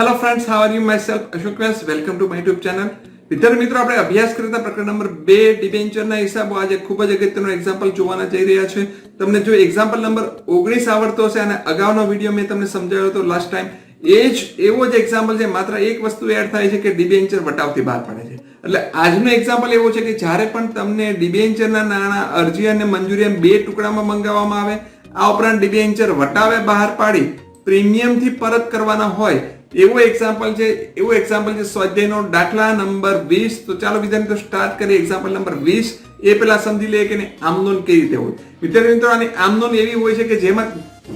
Hello friends how are you my self Ashok Vyas welcome to my YouTube channel વિદ્યાર્થી મિત્રો, આપણે અભ્યાસ કરતા પ્રકરણ નંબર બે ડિબેન્ચરના હિસાબો આજે ખૂબ જ અગત્યનો એક્ઝામ્પલ જોવાના જઈ રહ્યા છે. તમને જો એક્ઝામ્પલ નંબર ઓગણીસ આવડતો હશે અને અગાઉનો વીડિયો મેં તમને સમજાવ્યો હતો લાસ્ટ ટાઈમ એ જ એવો જ એક્ઝામ્પલ છે, માત્ર એક વસ્તુ એડ થાય છે કે ડિબેન્ચર વટાવથી બહાર પડે છે. એટલે આજનો એક્ઝામ્પલ એવો છે કે જ્યારે પણ તમને ડિબેન્ચરના નાણાં, અરજી અને મંજૂરી એમ બે ટુકડામાં મંગાવવામાં આવે, આ ઉપરાંત ડિબેન્ચર વટાવે બહાર પાડી, પ્રીમિયમથી પરત કરવાના હોય એવો એક્ઝામ્પલ છે, એવો એક્ઝામ્પલ છે, સ્વાધ્યાયનો દાખલા નંબર વીસ. તો ચાલો વિદ્યાર્થી સ્ટાર્ટ કરીએ. એક્ઝામ્પલ નંબર વીસ. એ પેલા સમજી લઈએ કે આમનોન કેવી રીતે હોય. વિદ્યાર્થી મિત્રો, આની આમનોન એવી હોય છે કે જેમાં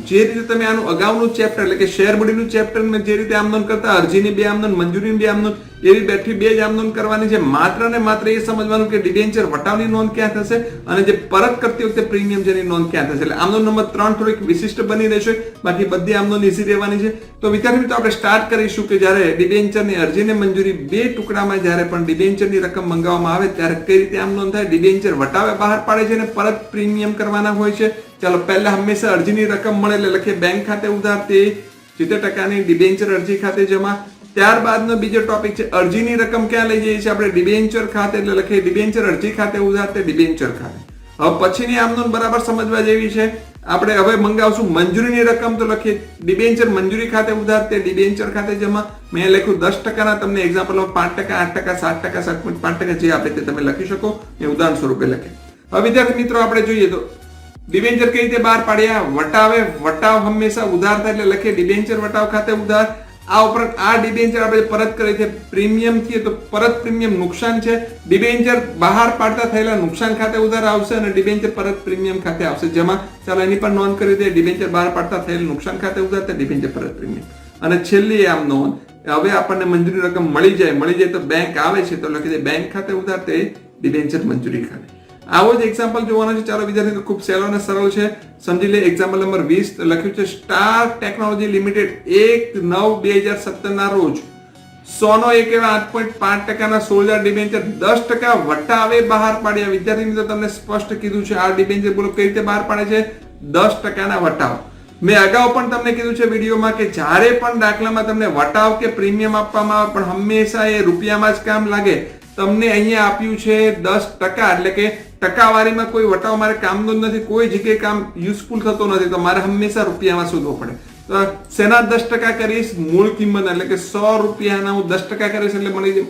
જે રીતે તમે આનું અગાઉનું ચેપ્ટર એટલે કે શેર મૂડીનું ચેપ્ટર જે રીતે આમનોન કરતા, અરજીની બે આમનોન, મંજૂરીની બે આમનોન એવી બેઠી બે જ આમનોન કરવાની છે. માત્ર ને માત્ર એ સમજવાનું કે ડિબેન્ચર વટાવની નોંધ ક્યાં થશે અને જે પરત કરતી વખતે પ્રીમિયમ જેની નોંધ ક્યાં થશે. એટલે આમનો નંબર ત્રણ થોડીક વિશિષ્ટ બની રહેશે. બાકી બધી આમનોન ઈઝી રહેવાની છે. તો વિદ્યાર્થી મિત્રો, આપણે સ્ટાર્ટ કરીશું કે જ્યારે ડિબેન્ચરની અરજીને મંજૂરી બે ટુકડામાં જ્યારે પણ ડિબેન્ચરની રકમ મંગાવવામાં આવે ત્યારે કઈ રીતે આમ નોંધ થાય? ડિબેન્ચર વટાવે બહાર પાડે છે અને પરત પ્રીમિયમ કરવાના હોય છે. ચાલો, પહેલા હંમેશા અરજીની રકમ મળે એટલે લખીએ. બેંક ખાતે ઉધાર તે સિત્તેર ટકાની ડિબેન્ચર અરજી ખાતે જમા. ત્યારબાદનો બીજો ટોપિક છે, અરજીની રકમ ક્યાં લઈ જઈએ છીએ આપણે? ડિબેન્ચર ખાતે, એટલે લખીએ ડિબેન્ચર અરજી ખાતે ઉધાર ડિબેન્ચર ખાતે. હવે પછીની આમનોન બરાબર સમજવા જેવી છે. આપણે હવે મંગાવશું મંજૂરીની રકમ, તો લખીએ ડિબેન્ચર મંજૂરી ખાતે ઉધાર ડિબેન્ચર ખાતે જમા. મેં લખ્યું દસ ટકાના, તમને એક્ઝામ્પલમાં પાંચ ટકા, આઠ ટકા, સાત ટકા સાત પોઈન્ટ પાંચ ટકા, જે આપે તે તમે લખી શકો. એ ઉદાહરણ સ્વરૂપે લખે. હવે વિદ્યાર્થી મિત્રો, આપણે જોઈએ તો ડિબેન્ચર કઈ રીતે બહાર પાડ્યા? વટાવે, વટાવ હંમેશા ઉધાર થાય એટલે લખીએ ડિબેન્ચર વટાવ ખાતે ઉધાર. આ ઉપરાંત આ ડિબેન્ચર આપણે પરત કરીએ છીએ પ્રીમિયમ છીએ તો પરત પ્રીમિયમ નુકસાન છે. ડિબેન્ચર બહાર પાડતા થયેલા નુકસાન ખાતે ઉધાર આવશે અને ડિબેન્ચર પરત પ્રીમિયમ ખાતે આવશે. જેમાં ચાલો એની પણ નોંધ કરી દે ડિબેન્ચર બહાર પાડતા થયેલ નુકસાન ખાતે ઉધાર થાય ડિબેન્ચર પરત પ્રીમિયમ. અને છેલ્લી આમ નોંધ, હવે આપણને મંજૂરી રકમ મળી જાય. મળી જાય તો બેંક આવે છે. તો લખી દે બેંક ખાતે ઉધાર તે ડિબેન્ચર મંજૂરી ખાતે. આવો જ એક્ઝામ્પલ જોવાનો છે. ચાલો વિદ્યાર્થી ખૂબ સહેલો અને સરળ છે. સમજી લે એક્ઝામ્પલ નંબર વીસ લખ્યું છે સ્ટાર ટેકનોલોજી લિમિટેડ એક નવ બે હજાર સત્તર ના રોજ. સોનો એક એવા આઠ પોઈન્ટ પાંચ ટકાના સોળ ડિબેન્ચર દસ ટકા વટાવે બહાર પાડ્યા વિદ્યાર્થી મિત્રો તમને સ્પષ્ટ કીધું છે, આ ડિબેન્ચર બોલો કઈ રીતે બહાર પાડે છે? દસ ટકાના વટાવ. મેં અગાઉ પણ તમને કીધું છે વિડીયોમાં કે જ્યારે પણ દાખલામાં તમને વટાવ કે પ્રીમિયમ આપવામાં આવે, પણ હંમેશા એ રૂપિયામાં જ કામ લાગે. તમને અહીંયા આપ્યું છે દસ ટકા, એટલે કે ટકાવારીમાં કોઈ વટાવ મારે કામનો જ નથી, કોઈ જગ્યાએ કામ યુઝફુલ થતો નથી, તો મારે હંમેશા રૂપિયામાં શોધવો પડે. તો શેના દસ ટકા કરીશ? મૂળ કિંમત એટલે કે સો રૂપિયાના હું દસ ટકા કરીશ, એટલે મળી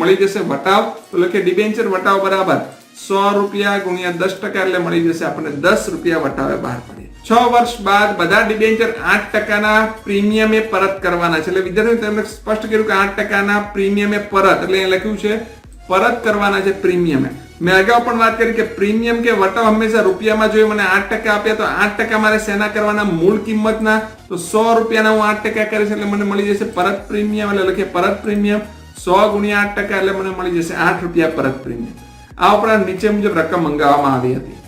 મળી જશે વટાવ તો કે ડિબેન્ચર વટાવ બરાબર. સો રૂપિયા ગુણ્યા દસ ટકા, એટલે મળી જશે આપણને દસ રૂપિયા વટાવે બહાર પડીએ. છ વર્ષ બાદ બધા ડિબેન્ચર આઠ ટકાના પ્રીમિયમે પરત કરવાના છે. એટલે વિદ્યાર્થીઓ તેમણે સ્પષ્ટ કર્યું કે આઠ ટકાના પ્રીમિયમે પરત, એટલે લખ્યું છે પરત કરવાના છે પ્રીમિયમે મેં અગાઉ પણ વાત કરી કે પ્રીમિયમ કે વટાવ હંમેશા રૂપિયામાં જોઈએ, મને આઠ ટકા આપ્યા તો આઠ ટકા મારે શેના કરવાના મૂળ કિંમતના, તો સો રૂપિયાના હું આઠ ટકા કરીશ એટલે મને મળી જશે પરત પ્રીમિયમ, એટલે લખીએ પરત પ્રીમિયમ, સો ગુણ્યા આઠ ટકા એટલે મને મળી જશે આઠ રૂપિયા પરત પ્રીમિયમ. આ ઉપરાંત નીચે મુજબ રકમ મંગાવવામાં આવી હતી.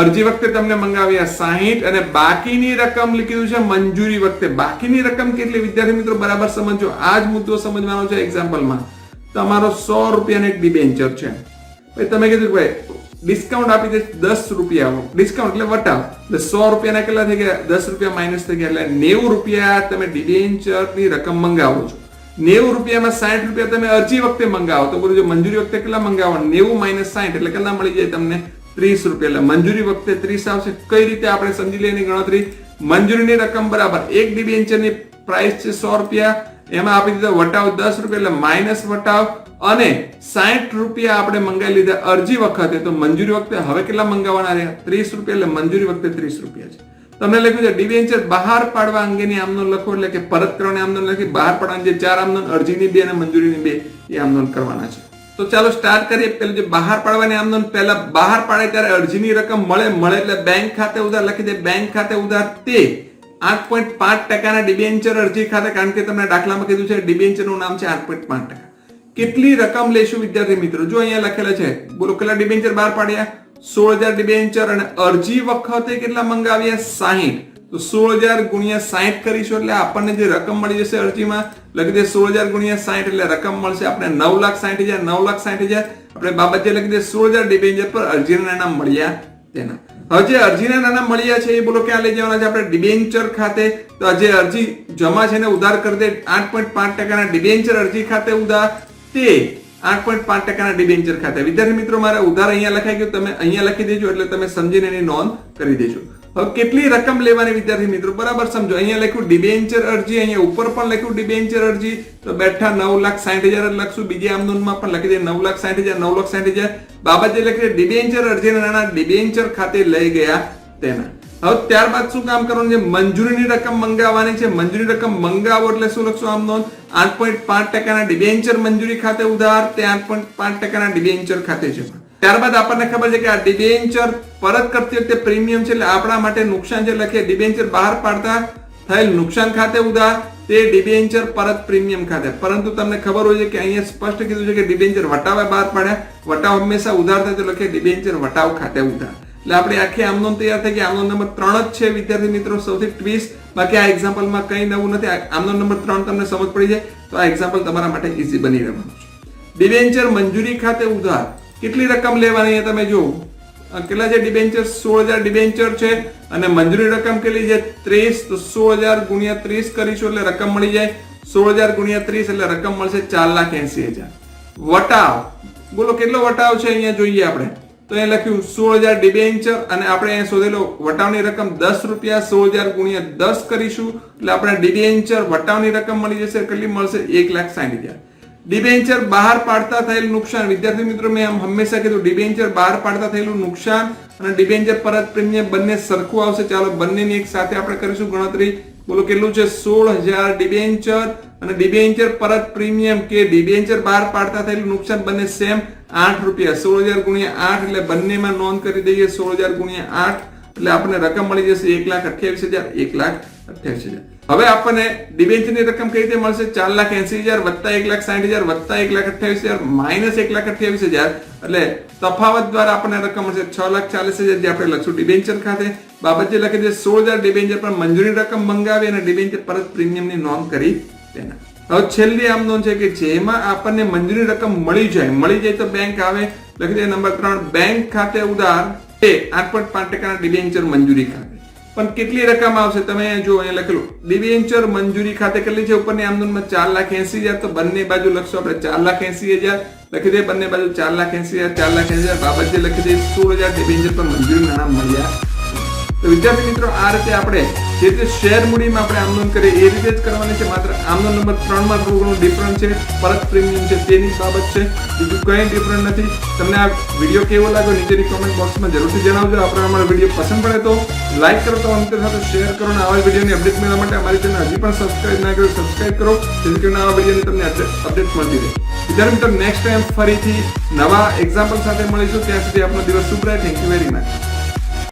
અરજી વખતે તમને મંગાવ્યા સાહીઠ અને બાકીની રકમ લખ્યું છે મંજૂરી વખતે. બાકીની રકમ કેટલી? વિદ્યાર્થી મિત્રો, બરાબર સમજો આ જ મુદ્દો સમજવાનો છે એક્ઝામ્પલમાં તમારો સો રૂપિયાનો એક ડિબેન્ચર છે. ભાઈ તમે કીધું ભાઈ ડિસ્કાઉન્ટ આપી દે દસ રૂપિયા ડિસ્કાઉન્ટ એટલે વટાવ. એટલે સો રૂપિયાના કેટલા થઈ ગયા? દસ રૂપિયા માઇનસ થઈ ગયા. એટલે નેવું રૂપિયા તમે ડિબેન્ચરની રકમ મંગાવો છો. નેવું રૂપિયામાં સાઠ રૂપિયા તમે અરજી વખતે મંગાવો. તો બોલું મંજૂરી વખતે કેટલા મંગાવો? નેવું માઇનસ સાઠ, એટલે કેટલા મળી જાય તમને? ત્રીસ રૂપિયા. એટલે મંજૂરી વખતે ત્રીસ આવશે. કઈ રીતે આપણે સમજી લઈએ ગણતરી? મંજૂરીની રકમ બરાબર. એક ડિબેન્ચરની પ્રાઇસ છે સો રૂપિયા. એમાં આપી દીધો વટાવ દસ રૂપિયા, એટલે માઇનસ વટાવ અને સાઠ રૂપિયા આપણે મંગાવી લીધા અરજી વખતે. તો મંજૂરી વખતે હવે કેટલા મંગાવવાના રહ્યા? ત્રીસ રૂપિયા, એટલે મંજૂરી વખતે ત્રીસ રૂપિયા છે. તમને લખ્યું છે ડિવેન્ચર બહાર પાડવા અંગેની આમનો લખો, એટલે કે પરત કરવાની આમનો લખી, બહાર પાડવાની જે ચાર આમનો, અરજીની બે અને મંજૂરીની બે, એ આમનો કરવાના છે. તો ચાલો સ્ટાર્ટ કરીએ. પેલું જે બહાર પાડવાની આમનોન પહેલા બહાર પાડે ત્યારે અરજીની રકમ મળે મળે એટલે બેંક ખાતે ઉધાર, લખી દે બેંક ખાતે ઉધાર તે આઠ પોઈન્ટ પાંચ ટકાના ડિબેન્ચર અરજી ખાતે, કારણ કે તમને દાખલામાં કીધું છે ડિબેન્ચરનું નામ છે આઠ પોઈન્ટ પાંચ ટકા. કેટલી રકમ લેશું વિદ્યાર્થી મિત્રો? જો અહીંયા લખેલા છે, બોલો, કેટલા ડિબેન્ચર બહાર પાડ્યા? સોળ હજાર ડિબેન્ચર અને અરજી વખતે કેટલા મંગાવ્યા? સાહીઠ. તો સોળ હજાર ગુણ્યા સાહીઠ કરીશું એટલે આપણને જે રકમ મળી જશે અરજીમાં, લખી દે સોળ હજાર ગુણ્યા સાહીઠ એટલે રકમ મળશે આપણે નવ લાખ સાહીઠ હજાર, નવ લાખ સાહીઠ હજાર. આપણે બાબત જે લખી દે સોળ હજાર ડિબેન્ચર પર અરજીના નામ મળ્યા તેના. હવે જે અરજીના નાના મળ્યા છે, એ બોલો ક્યાં લઈ જવાના છે? આપણે ડિબેન્ચર ખાતે તો જે અરજી જમા છે ને ઉધાર કરી દે. આઠ પોઈન્ટ પાંચ ટકાના ડિબેન્ચર અરજી ખાતે ઉધાર. તે આઠ પોઈન્ટ પાંચ ટકાના ડિબેન્ચર ખાતે. વિદ્યાર્થી મિત્રો, મારે ઉધાર અહીંયા લખાઈ ગયું. તમે અહીંયા લખી દેજો, એટલે તમે સમજીને એની નોંધ કરી દેજો. હવે કેટલી રકમ લેવાની વિદ્યાર્થી મિત્રો? બરાબર સમજો. અહીંયા લખ્યું, ડિબેન્ચર અરજી અહીંયા ઉપર પણ લખ્યું, ડિબેન્ચર અરજી તો બેઠા નવ લાખ સાઠ હજાર લખશું. બીજી આમદોનમાં પણ લખી દે, નવ લાખ સાઠ હજાર, નવ લાખ સાઠ હજાર. બાબત લખી ડિબેન્ચર અરજીના નાના ડિબેન્ચર ખાતે લઈ ગયા તેના. હવે ત્યારબાદ શું કામ કરવાનું છે? મંજૂરીની રકમ મંગાવવાની છે. મંજૂરી રકમ મંગાવો એટલે શું લખશું આમ નોંધ આઠ પોઈન્ટ પાંચ ટકાના ડિબેન્ચર મંજૂરી ખાતે ઉધાર. તે આઠ પોઈન્ટ પાંચ ટકાના ડિબેન્ચર ખાતે છે ત્યારબાદ આપણને ખબર છે કે આ ડિબેન્ચર પરત કરતી વખતે પ્રીમિયમ છે એટલે આપણા માટે નુકસાન છે લખીએ ડિબેન્ચર બહાર પાડતા થયેલ નુકસાન ખાતે ઉધાર, તે ડિબેન્ચર પરત પ્રીમિયમ ખાતે. પરંતુ તમને ખબર હોય છે કે અહીંયા સ્પષ્ટ કીધું છે કે ડિબેન્ચર વટાવે બહાર પાડ્યા વટાવ હંમેશા ઉધાર થાય તો લખીએ ડિબેન્ચર વટાવ ખાતે ઉધાર. એટલે આપણે આખી આમનોન તૈયાર થઈ કે આમનો નંબર ત્રણ જ છે, વિદ્યાર્થી મિત્રો, સૌથી ટ્વીસ બાકી આ એક્ઝામ્પલમાં કંઈ નવું નથી. આમનો નંબર ત્રણ તમને સમજ પડી જાય તો આ એક્ઝામ્પલ તમારા માટે ઈઝી બની રહેવાનું છે. ડિબેન્ચર મંજૂરી ખાતે ઉધાર. કેટલી રકમ લેવાની અહીંયા તમે જુઓ. કેટલા છે ડિબેન્ચર સોળ હજાર ડિબેન્ચર છે અને મંજૂરી રકમ કેટલી છે? ત્રીસ. તો સોળ હજાર ગુણ્યા ત્રીસ કરીશું એટલે રકમ મળી જાય. સોળ હજાર ગુણ્યા ત્રીસ એટલે રકમ મળશે ચાર લાખ એસી હજાર. વટાવ. બોલો, કેટલો વટાવ છે અહીંયા જોઈએ આપણે? તો એ લખ્યું સોળ હજાર ડિબેન્ચર અને આપણે અહીંયા શોધેલો વટાવની રકમ દસ રૂપિયા સોળ હજાર ગુણ્યા દસ કરીશું. એટલે આપણે ડિબેન્ચર વટાવની રકમ મળી જશે. કેટલી મળશે? એક લાખ સાઠ હજાર. ડિબેન્ચર બહાર પાડતા થયેલ નુકસાન. વિદ્યાર્થી મિત્રો, મેં આમ હંમેશા કીધું ડિબેન્ચર બહાર પાડતા થયેલું નુકસાન અને ડિબેન્ચર પરત પ્રીમિયમ બંને સરખું આવશે. ચાલો, બંનેની એક સાથે આપણે કરીશું ગણતરી. બોલો, કેટલું છે? સોળ હજાર ડિબેન્ચર અને ડિબેન્ચર પરત પ્રીમિયમ કે ડિબેન્ચર બહાર પાડતા થયેલું નુકસાન બંને સેમ આઠ રૂપિયા. સોળ હજાર ગુણ્યા આઠ એટલે બંનેમાં નોંધ કરી દઈએ. સોળ હજાર ગુણ્યા આઠ એટલે આપણને રકમ મળી જશે એક લાખ અઠ્યાવીસ હજાર. એક લાખ અઠ્યાવીસ હજાર. હવે આપણને ડિબેન્ચરની રકમ કઈ રીતે મળશે? ચાર લાખ એસી હજાર વત્તા એક લાખ સાઠ હજાર વત્તા એક લાખ અઠ્યાવીસ હજાર માઇનસ એક લાખ અઠ્યાવીસ હજાર. એટલે તફાવત દ્વારા આપણને રકમ મળશે છ લાખ ચાલીસ હજાર, જે આપણે લખશું ડિબેન્ચર ખાતે. બાબત જે લખી દે સોળ હજાર ડિબેન્ચર પર મંજૂરી રકમ મંગાવી અને ડિબેન્ચર પરત પ્રીમિયમની નોંધ કરી તેના. હવે છેલ્લી આમ નોંધ છે કે જેમાં આપણને મંજૂરી રકમ મળી જાય મળી જાય તો બેંક આવે. લખી દે નંબર ત્રણ બેંક ખાતે ઉધાર એ આઠ પોઈન્ટ પાંચ ટકાના ડિબેન્ચર મંજૂરી ખાતે. પણ કેટલી રકમ આવશે? તમે જો અહીંયા લખેલું ડિવેન્ચર મંજૂરી ખાતે કેટલી છે? ઉપરની આમદનમાં ચાર લાખ એસી હજાર. તો બંને બાજુ લખશો આપણે, ચાર લાખ એસી હજાર લખી દે, બંને બાજુ ચાર લાખ એસી હજાર, ચાર લાખ એસી હજાર. બાબત જે લખી દે, સોળ હજાર ડિવેન્ચર પર મંજૂરી નાણાં મળ્યા. તો વિદ્યાર્થી મિત્રો, આ રીતે આપણે જે રીતે શેર મૂડીમાં આપણે આમનોંધ કરીએ, એ રીતે જ કરવાની છે. માત્ર આમનો નંબર ત્રણમાં થોડું ડિફરન્ટ છે. પરત પ્રીમિયમ છે, તેની બાબત છે. બીજું કંઈ ડિફરન્ટ નથી. તમને આ વીડિયો કેવો લાગ્યો નીચેની કોમેન્ટ બોક્સમાં જરૂરથી જણાવજો. આપણે અમારો વીડિયો પસંદ પડે તો લાઈક કરો, તો અંતર સાથે શેર કરો અને આવા વિડીયોની અપડેટ મેળવવા માટે અમારી ચેનલ હજી પણ સબસ્ક્રાઇબ ના કર્યો સબસ્ક્રાઇબ કરો. જેથી કરીને આવા વિડીયોની તમને અપડેટ મળતી રહે. વિદ્યાર્થી મિત્રો નેક્સ્ટ ટાઈમ ફરીથી નવા એક્ઝામ્પલ સાથે મળીશું. ત્યાં સુધી આપનો દિવસ શુભ રહે. Thank you very much